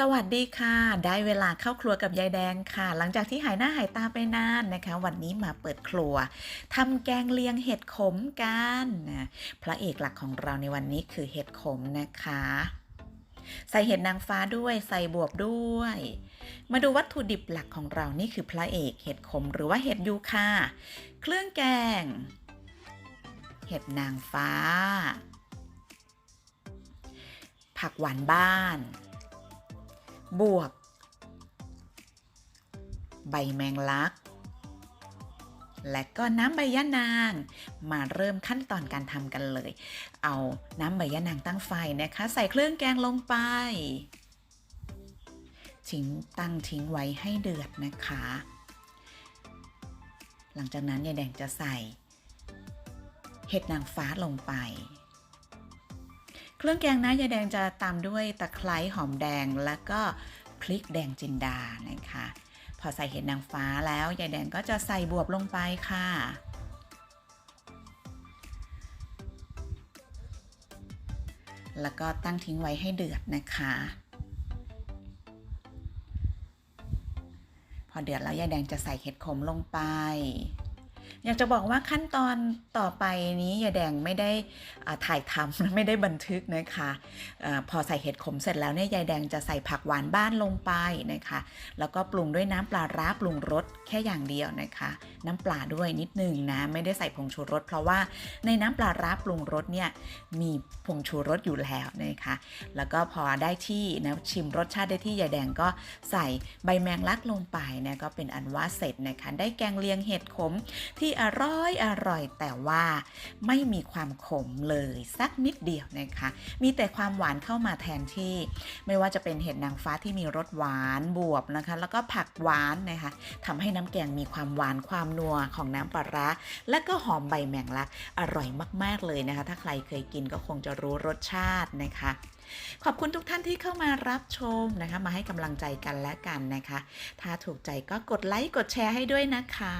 สวัสดีค่ะ ได้เวลาเข้าครัวกับยายแดงค่ะ หลังจากที่หายหน้าหายตาไปนานนะคะ วันนี้มาเปิดครัวทำแกงเลียงเห็ดขมกันนะพระเอกหลักของเราในวันนี้คือเห็ดขมนะคะ ใส่เห็ดนางฟ้าด้วยใส่บวบด้วย มาดูวัตถุดิบหลักของเรานี่คือพระเอกเห็ดขมหรือว่าเห็ดยูคาเครื่องแกง เห็ดนางฟ้า ผักหวานบ้าน บวบใบแมงลัก และก็น้ำใบยะนาง มาเริ่มขั้นตอนการทำกันเลย เอาน้ำใบยะนางตั้งไฟนะคะ ใส่เครื่องแกงลงไปทิ้งตั้งทิ้งไว้ให้เดือดนะคะ หลังจากนั้นยายแดงจะใส่ เห็ดนางฟ้าลงไป เครื่องแกงนะยายแดงจะตามด้วยตะไคร้หอมแดงแล้วก็พริกแดงจินดานะคะพอใส่เห็ดนางฟ้าแล้วยายแดงก็จะใส่บวบลงไปค่ะ แล้วก็ตั้งทิ้งไว้ให้เดือดนะคะ พอเดือดแล้วยายแดงจะใส่เห็ดขมลงไป อยากจะบอกว่าขั้นตอนต่อไปนี้ยายแดงไม่ได้ถ่ายทำไม่ได้บันทึกนะคะอาพอใส่เห็ดขมเสร็จแล้วเนี่ยยายแดงจะใส่ผักหวานบ้านลงไปนะคะ แล้วก็ปรุงด้วยน้ำปลาร้าปรุงรสแค่อย่างเดียวนะคะ น้ำปลาด้วยนิดนึงนะไม่ได้ใส่ผงชูรส เพราะว่าในน้ำปลาร้าปรุงรสเนี่ยมีผงชูรสอยู่แล้วนะคะ แล้วก็พอได้ที่นะชิมรสชาติได้ที่ยายแดงก็ใส่ใบแมงลักลงไปนะก็เป็นอันว่าเสร็จนะคะได้แกงเลียงเห็ดขมที่อร่อยอร่อยแต่ว่าไม่มีความขมเลยสักนิดเดียวนะคะ มีแต่ความหวานเข้ามาแทนที่ ไม่ว่าจะเป็นเห็ดนางฟ้าที่มีรสหวานบวบนะคะ แล้วก็ผักหวานนะคะทำให้น้ำแกงมีความหวานความนัวของน้ำปลาร้าและก็หอมใบแมงลักอร่อยมาก ๆ เลยนะคะ ถ้าใครเคยกินก็คงจะรู้รสชาตินะคะขอบคุณทุกท่านที่เข้ามารับชมนะคะ มาให้กำลังใจกันและกันนะคะ ถ้าถูกใจก็กดไลค์กดแชร์ให้ด้วยนะคะ